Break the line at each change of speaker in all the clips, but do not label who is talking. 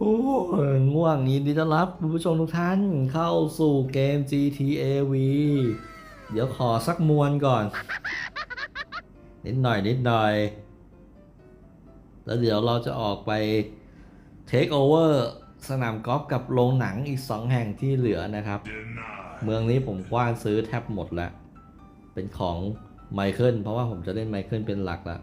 โอ้ง่วงยินดีต้อนรับคุณผู้ชมทุกท่านเข้าสู่เกม GTA V เดี๋ยวขอสักมวนก่อน นิดหน่อยนิดหน่อย แล้วเดี๋ยวเราจะออกไปเทคโอเวอร์สนามกอล์ฟกับโรงหนังอีก 2 แห่งที่เหลือนะครับ เมืองนี้ผมกว้านซื้อแทบหมดแล้ว เป็นของไมเคิลเพราะว่าผมจะเล่นไมเคิลเป็นหลักแล้ว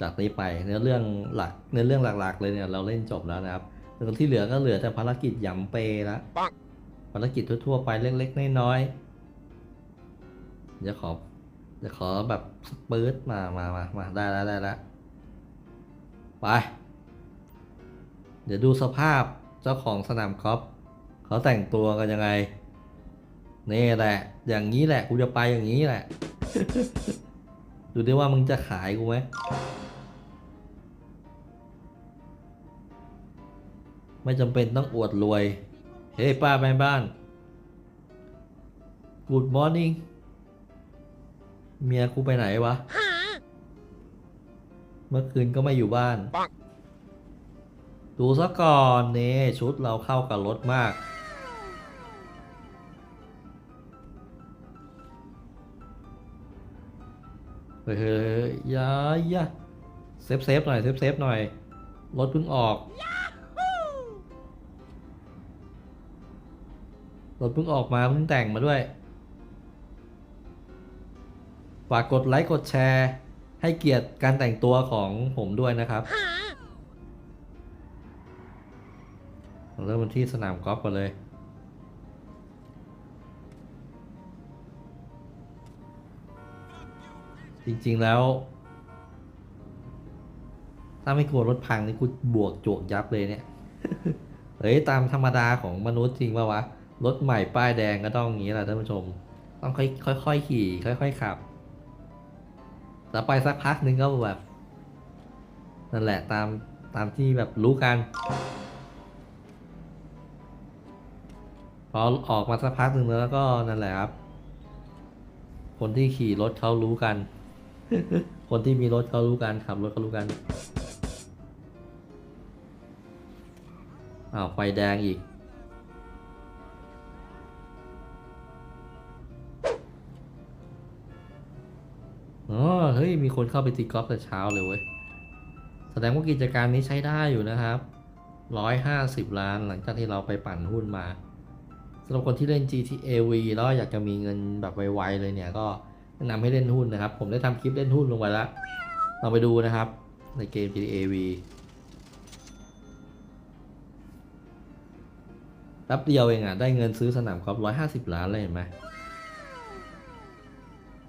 จากนี้ไปเนื้อเรื่องหลักเนื้อเรื่องหลักๆ เลยเนี่ยเราเล่นจบแล้วนะครับส่วนที่เหลือก็เหลือแต่ภารกิจยำเปละภารกิจทั่วๆไปเล็กๆน้อยๆเดี๋ยวขอเดี๋ยวขอแบบสปืดมามามามาได้แล้วได้แล้วไปเดี๋ยวดูสภาพเจ้าของสนามกอล์ฟเขาแต่งตัวกันยังไงนี่แหละ อย่างนี้แหละ กูจะไปอย่างนี้แหละ ดูดิว่ามึงจะขายกูไหม ไม่จำเป็นต้องอวดรวย เฮ้ยป้าแม่บ้าน Good morning เมียกูไปไหนวะ เมื่อคืนก็ไม่อยู่บ้าน ดูซะก่อนนี่ชุดเราเข้ากับรถมาก เฮ้ยเฮ้ยอยายาเซฟเซฟหน่อย เซฟเซฟหน่อย รถเพิ่งออก รถเพิ่งออกมาเพิ่งแต่งมาด้วย ฝากกดไลค์กดแชร์ ให้เกียรติการแต่งตัวของผมด้วยนะครับ เริ่มกันที่สนามกอล์ฟกันเลย จริงๆแล้ว ถ้าไม่กลัวรถพังนี่กูบวกโจกยับเลยเนี่ย เฮ้ย ตามธรรมดาของมนุษย์จริงป่าวะ รถใหม่ป้ายแดงก็ต้องอย่างนี้แหละท่านผู้ชม ต้องค่อยค่อยๆขี่ ค่อยๆขับแต่ไปสักพักหนึ่งก็แบบนั่นแหละตามตามที่แบบรู้กัน พอออกมาสักพักหนึ่งแล้วก็นั่นแหละครับ คนที่ขี่รถเขารู้กัน คนที่มีรถเขารู้กันขับรถเขารู้กันอ้าวไฟแดงอีก เฮ้ยมีคนเข้าไปตีกอล์ฟแต่เช้าเลยเว้ยแสดงว่ากิจการนี้ใช้ได้อยู่นะครับร้อยห้าสิบล้านหลังจากที่เราไปปั่นหุ้นมาสำหรับคนที่เล่น GTA V แล้วอยากจะมีเงินแบบไวๆเลยเนี่ยก็แนะนำให้เล่นหุ้นนะครับ ผมได้ทำคลิปเล่นหุ้นลงไปแล้วเราไปดูนะครับในเกม GTA V แป๊บเดียวเองอะ ได้เงินซื้อสนามกอล์ฟร้อยห้าสิบล้านเลยเห็นไหม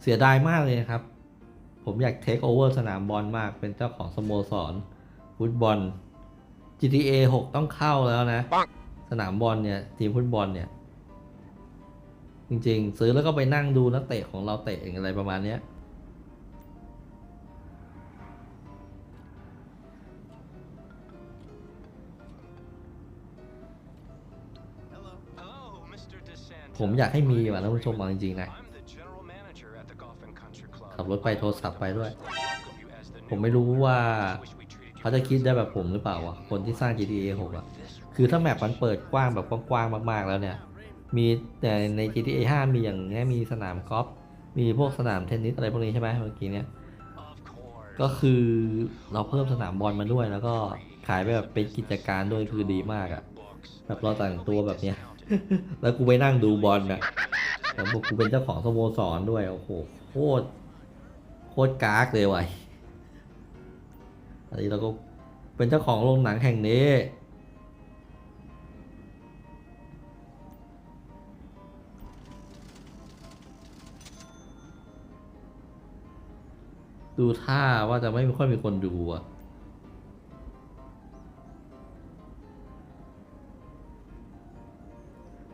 เสียดายมากเลยนะครับ ผมอยากเทคโอเวอร์สนามบอลมากเป็นเจ้าของสโมสรฟุตบอล GTA 6 ต้องเข้าแล้วนะ สนามบอลเนี่ย ทีมฟุตบอลเนี่ย จริงๆ ซื้อแล้วก็ไปนั่งดูนักเตะของเราเตะอะไรประมาณเนี้ย
Hello. Hello, Mr. DeSantis.
ผมอยากให้มีว่ะท่านผู้ชมเอาจริงๆนะ รถไปโทรศัพท์ไปด้วย ผมไม่รู้ว่าเขาจะคิดได้แบบผมหรือเปล่าวะคนที่สร้าง GTA 6อะคือถ้าแมปมันเปิดกว้างแบบกว้างๆมาก ๆ แล้วเนี่ย มีแต่ใน GTA 5 มีอย่างเงี้ยมีสนามกอล์ฟมีพวกสนามเทนนิสอะไรพวกนี้ใช่ไหมเมื่อกี้เนี่ย ก็คือเราเพิ่มสนามบอลมาด้วยแล้วก็ขายไปแบบเป็นกิจการด้วยคือดีมากอะแบบเราแต่งตัวแบบเนี้ย แล้วกูไปนั่งดูบอลนะแล้วกูเป็นเจ้าของสโมสรด้วยโอ้โหโคตร คตรกากเลยว่ะอันนี้เราก็เป็นเจ้าของโรงหนังแห่งนี้ ดูท่าว่าจะไม่ค่อยมีคนดูอะ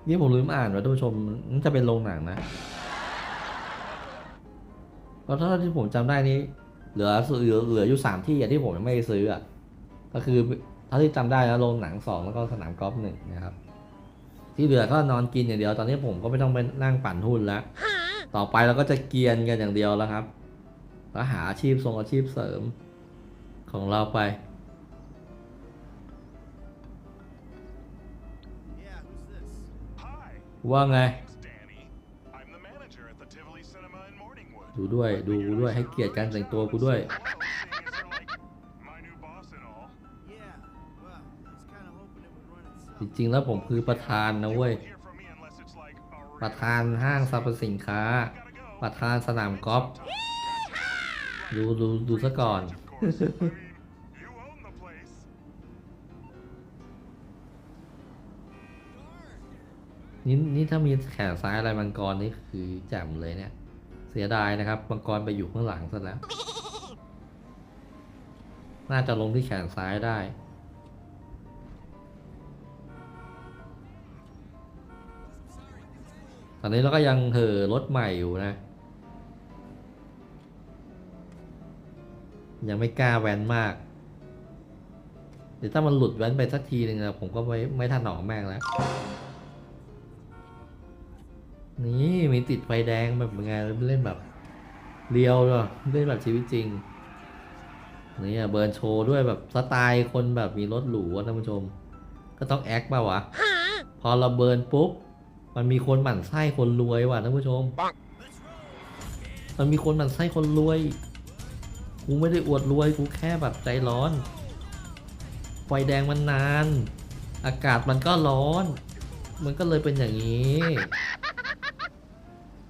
นี่ผมลืมอ่านว่าท่านผู้ชมมันจะเป็นโรงหนังนะ ราะถ้าที่ผมจำได้นี้ เหลือเหลือเหลืออยู่สามที่อย่างที่ผมยังไม่ได้ซื้ออะก็คือเท่าที่จำได้นะโรงหนังสองแล้วก็สนามกอล์ฟหนึ่งนะครับ ที่เหลือก็นอนกินอย่างเดียวตอนนี้ผมก็ไม่ต้องไปนั่งปั่นหุ้นแล้วต่อไปเราก็จะเกียนกันอย่างเดียวแล้วครับแล้วหาอาชีพทรงอาชีพเสริมของเราไปว่าไง ดูด้วยดูกูด้วยให้เกียรติการแต่งตัวกูด้วย
Well, seeing as you're like my new boss and all.
Yeah, well, I was kind of hoping it would run
จ
itself.
ริงๆแล้วผมคือประธานนะ
You
เว้ย
won't hear from me unless it's like a real
ประธานห้างสรรพสินค้า
gotta go.
ประธานสนามกอล์ฟดูดูดูซะก่อน
Of course. I mean, you own the place.
นี่นี่ถ้ามีแขนซ้ายอะไรมังกรนี่คือแจ่มเลยเนี่ย เสียดายนะครับมังกรไปอยู่ข้างหลังซะแล้ว น่าจะลงที่แขนซ้ายได้ ตอนนี้เราก็ยังเห่อรถใหม่อยู่นะ ยังไม่กล้าแว้นมากเดี๋ยวถ้ามันหลุดแว้นไปสักทีหนึ่งนะผมก็ไม่ไม่ทันหนอมแม่งแล้ว นี่มีติดไฟแดงแบบไงเล่นแบบเรียวเนาะเล่นแบบชีวิตจริงนี่เบิร์นโชว์ด้วยแบบสไตล์คนแบบมีรถหรูอะท่านผู้ชม ก็ต้องแอคป่าวะ พอเราเบิร์นปุ๊บ มันมีคนหมั่นไส้คนรวยว่ะท่านผู้ชม มันมีคนหมั่นไส้คนรวย กูไม่ได้อวดรวยกูแค่แบบใจร้อน ไฟแดงมันนาน อากาศมันก็ร้อน มันก็เลยเป็นอย่างนี้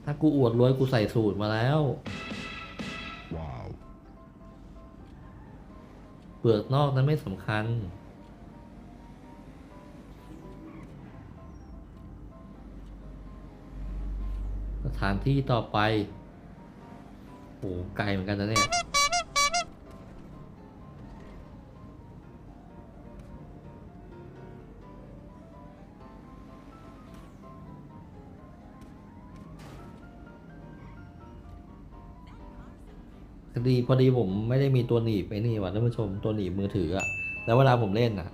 ถ้ากูอวดรวยกูใส่สูตรมาแล้ว
Wow.
เปลือกนอกนั้นไม่สำคัญ สถานที่ต่อไปโหไกลเหมือนกันนะเนี่ย พอดีพอดีผมไม่ได้มีตัวหนีบไอ้นี่ว่ะท่านผู้ชมตัวหนีบมือถืออะแล้วเวลาผมเล่นอะ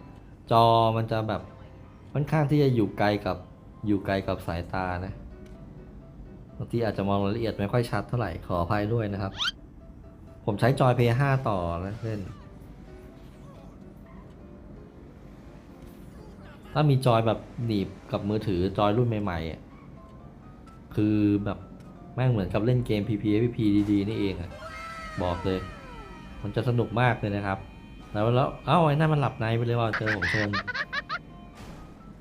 จอมันจะแบบค่อนข้างที่จะอยู่ไกลกับอยู่ไกลกับสายตานะบางทีอาจจะมองรายละเอียดไม่ค่อยชัดเท่าไหร่ขออภัยด้วยนะครับ ผมใช้จอย p 5ต่อนะเล่น ถ้ามีจอยแบบหนีบกับมือถือจอยรุ่นใหม่ๆอะคือแบบแม่งเหมือนกับเล่นเกม PPVP ดีๆนี่เองอะ บอกเลย มันจะสนุกมากเลยนะครับ แล้วแล้วเอ้าไอ้นั่นมันหลับในไปเลยว่าเจอผมชน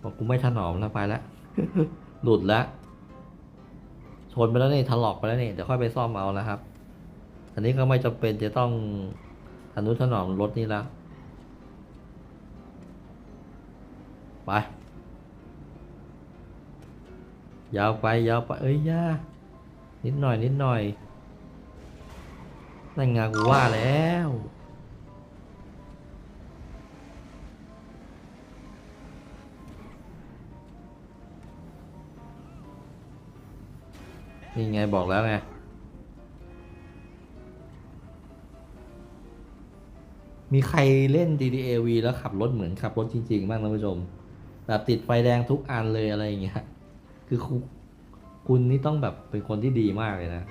บอกกูไม่ถนอมแล้วไปแล้วหลุดแล้วชนไปแล้วนี่ถลอกไปแล้วนี่เดี๋ยวค่อยไปซ่อมเอานะครับ อันนี้ก็ไม่จำเป็นจะต้องทนุถนอมรถนี่แล้วไปยาวไปยาวไปเอ้ยย่านิดหน่อยนิดหน่อย นั่นไงกูว่าแล้ว นี่ไงบอกแล้วไงมีใครเล่น GTA V แล้วขับรถเหมือนขับรถจริงๆ บ้างท่านผู้ชม แบบติดไฟแดงทุกอันเลยอะไรอย่างเงี้ย คือคุณนี่ต้องแบบเป็นคนที่ดีมากเลยนะ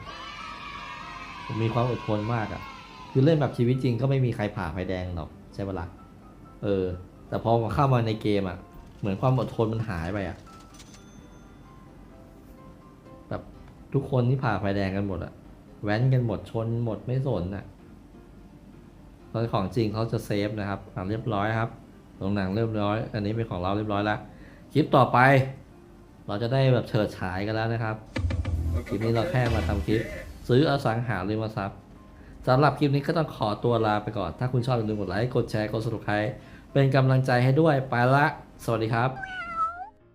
มีความอดทนมากอะ่ะ คือเล่นแบบชีวิตจริงก็ไม่มีใครผ่าไฟแดงหรอกใช่ปะละ่ะเออ แต่พอมาเข้ามาในเกมอะ่ะ เหมือนความอดทนมันหายไปอะ่ะ แบบทุกคนที่ผ่าไฟแดงกันหมดอะ่ะ แว้นกันหมดชนหมดไม่สนอะตอนของจริงเขาจะเซฟนะครับอะเรียบร้อยครับลงหนังเรียบร้อย อันนี้เป็นของเราเรียบร้อยแล้ว คลิปต่อไป เราจะได้แบบเฉิดฉายกันแล้วนะครับ คลิปนี้เราแค่มาทำคลิป ซื้ออสังหาริมทรัพย์สำหรับคลิปนี้ก็ต้องขอตัวลาไปก่อน ถ้าคุณชอบอย่าลืมกดไลค์ กดแชร์ กด subscribe เป็นกำลังใจให้ด้วย ไปละ สวัสดีครับ